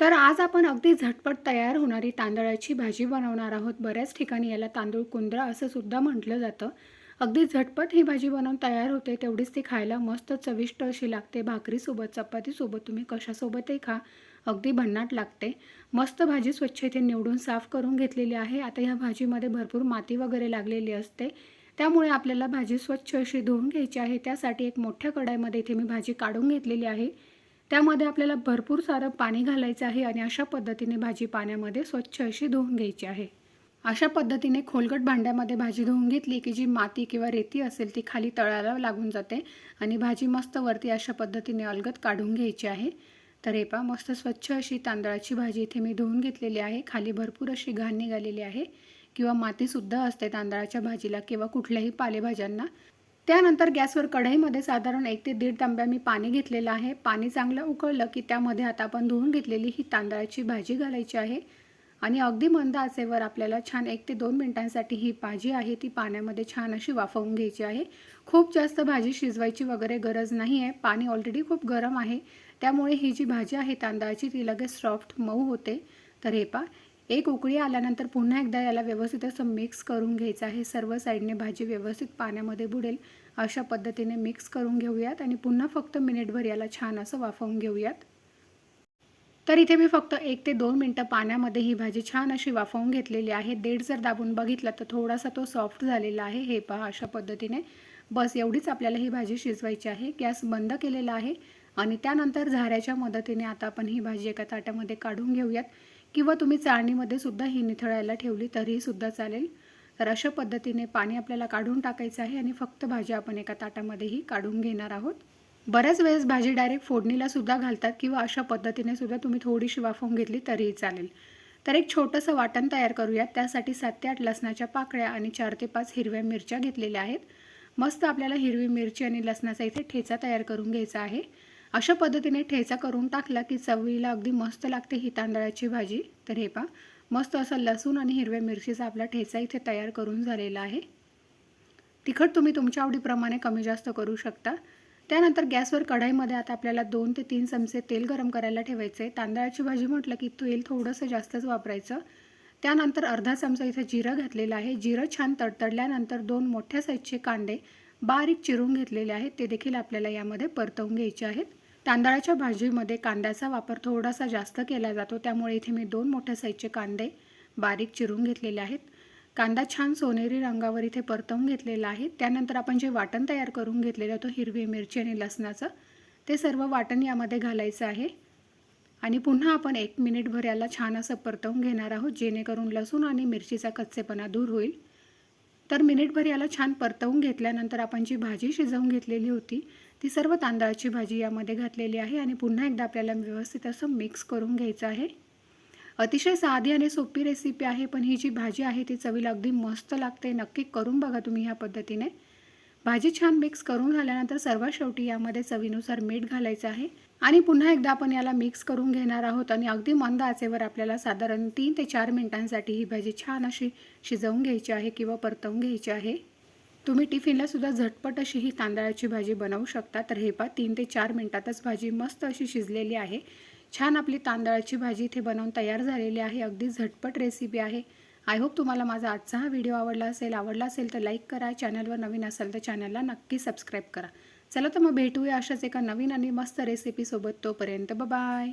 तर आज आपण अगदी झटपट तयार होणारी तांदळाची भाजी बनवणार आहोत. बऱ्याच ठिकाणी याला तांदूळ कुंद्रा असं सुद्धा म्हटलं जातं. अगदी झटपट ही भाजी बनवून तयार होते तेवढीच ती खायला मस्त चविष्ट अशी लागते. भाकरीसोबत चपातीसोबत तुम्ही कशासोबतही खा अगदी भन्नाट लागते. मस्त भाजी स्वच्छ इथे निवडून साफ करून घेतलेली आहे. आता ह्या भाजीमध्ये भरपूर माती वगैरे लागलेली असते. त्यामुळे आपल्याला भाजी स्वच्छ अशी धुवून घ्यायची आहे. त्यासाठी एक मोठ्या कढाईमध्ये इथे मी भाजी काढून घेतलेली आहे. त्यामध्ये आपल्याला भरपूर सारं पाणी घालायचं आहे आणि अशा पद्धतीने भाजी पाण्यामध्ये स्वच्छ अशी धुवून घ्यायची आहे. अशा पद्धतीने खोलगट भांड्यामध्ये भाजी धुवून घेतली की जी माती किंवा रेती असेल ती खाली तळाला लागून जाते आणि भाजी मस्त वरती अशा पद्धतीने अलगत काढून घ्यायची आहे. तर हे पा मस्त स्वच्छ अशी तांदळाची भाजी इथे मी धुवून घेतलेली आहे. खाली भरपूर अशी घाण निघालेली आहे. किंवा मातीसुद्धा असते तांदळाच्या भाजीला किंवा कुठल्याही पालेभाज्यांना. त्यानंतर गॅसवर कढईमध्ये साधारण एक ते दीड तांब्या मी पाणी घेतलेलं आहे. पाणी चांगलं उकळलं की त्यामध्ये आता आपण धुवून घेतलेली ही तांदळाची भाजी घालायची आहे. आणि अगदी मंद आचेवर आपल्याला छान एक ते दोन मिनटांसाठी ही भाजी आहे ती पाण्यामध्ये छान अशी वाफवून घ्यायची आहे. खूप जास्त भाजी शिजवायची वगैरे गरज नाही आहे. पाणी ऑलरेडी खूप गरम आहे. त्यामुळे ही जी भाजी आहे तांदळाची ती लगेच सॉफ्ट मऊ होते. तर हे पा एक उकळी आल्यानंतर पुन्हा एकदा याला व्यवस्थित असं मिक्स करून घ्यायचं आहे. सर्व साईडने भाजी व्यवस्थित पाण्यामध्ये बुडेल. अशा पद्धतीने मिक्स करून घेऊयात आणि पुन्हा फक्त मिनिटभर याला छान असं वाफवून घेऊयात. तर इथे मी फक्त एक ते दोन मिनटं पाण्यामध्ये ही भाजी छान अशी वाफवून घेतलेली आहे. देठ जर दाबून बघितला तर थोडासा तो सॉफ्ट झालेला आहे. हे पहा अशा पद्धतीने. बस एवढीच आपल्याला ही भाजी शिजवायची आहे. गॅस बंद केलेला आहे. आणि त्यानंतर झाऱ्याच्या मदतीने आता आपण ही भाजी एका ताटामध्ये काढून घेऊयात. किंवा तुम्ही चाळणीमध्ये सुद्धा ही निथळायला ठेवली तरीही सुद्धा चालेल. तर अशा पद्धतीने पाणी आपल्याला काढून टाकायचं आहे आणि फक्त भाजी आपण एका ताटामध्येही काढून घेणार आहोत. बऱ्याच वेळेस भाजी डायरेक्ट फोडणीला सुद्धा घालतात किंवा अशा पद्धतीने सुद्धा तुम्ही थोडीशी वाफवून घेतली तरीही चालेल. तर एक छोटंसं वाटण तयार करूयात. त्यासाठी सात ते आठ लसणाच्या पाकळ्या आणि चार ते पाच हिरव्या मिरच्या घेतलेल्या आहेत. मस्त आपल्याला हिरवी मिरची आणि लसणाचा इथे ठेचा तयार करून घ्यायचा आहे. अशा पद्धतीने ठेचा करून टाकला की चवीला अगदी मस्त लागते ही तांदळाची भाजी. तर हे पा मस्त असं लसूण आणि हिरव्या मिरचीचा आपला ठेचा इथे तयार करून झालेला आहे. तिखट तुम्ही तुमच्या आवडीप्रमाणे कमी जास्त करू शकता. त्यानंतर गॅसवर कढाईमध्ये आता आपल्याला दोन ते तीन चमचे तेल गरम करायला ठेवायचे. आहे तांदळाची भाजी म्हटलं की तेल थोडंसं जास्तच वापरायचं. त्यानंतर अर्धा चमचा इथे जिरं घातलेलं आहे. जिरं छान तडतडल्यानंतर दोन मोठ्या साईजचे कांदे बारीक चिरून घेतलेले आहेत. ते देखील आपल्याला यामध्ये परतवून घ्यायचे आहेत. तांदळाच्या भाजीमध्ये कांद्याचा वापर थोडासा जास्त केला जातो. त्यामुळे इथे मी दोन मोठ्या साईजचे कांदे बारीक चिरून घेतलेले आहेत. कांदा छान सोनेरी रंगावर इथे परतवून घेतलेला आहे. त्यानंतर आपण जे वाटण तयार करून घेतलेलं होतं हिरवी मिरची आणि लसणाचं ते सर्व वाटण यामध्ये घालायचं आहे. आणि पुन्हा आपण एक मिनिटभर याला छान असं परतवून घेणार आहोत जेणेकरून लसूण आणि मिरचीचा कच्चेपणा दूर होईल. तर मिनिटभर याला छान परतवून घेतल्यानंतर आपण जी भाजी शिजवून घेतलेली होती ती सर्व तांदळाची भाजी यामध्ये घातलेली आहे आणि पुन्हा एकदा आपल्याला व्यवस्थित असं मिक्स करून घ्यायचं आहे. अतिशय साधी आणि सोपी रेसिपी आहे पण ही जी भाजी आहे ती चवीला अगदी मस्त लागते. नक्की करून बघा तुम्ही ह्या पद्धतीने. भाजी छान मिक्स करून झाल्यानंतर सर्वात शेवटी यामध्ये चवीनुसार मीठ घालायचं आहे. आणि पुन्हा एकदा आपण याला मिक्स करून घेणार आहोत आणि अगदी मंद आचेवर आपल्याला साधारण तीन ते चार मिनिटांसाठी ही भाजी छान अशी शिजवून घ्यायची आहे किंवा परतवून घ्यायची आहे. तुम्ही टिफिनला सुद्धा झटपट अशी ही तांदळाची भाजी बनवू शकता. तर हे पा तीन ते चार मिनटातच भाजी मस्त अशी शिजलेली आहे. छान आपली तांदळाची भाजी इथे बनवून तयार झालेली आहे. अगदी झटपट रेसिपी आहे. आय होप तुम्हाला माझा आजचा हा व्हिडिओ आवडला असेल आवडला असेल तर लाईक करा चॅनलवर नवीन असेल तर चॅनलला नक्की सबस्क्राईब करा. चला तर मग भेटूया अशाच एका नवीन आणि मस्त रेसिपीसोबत तोपर्यंत बाय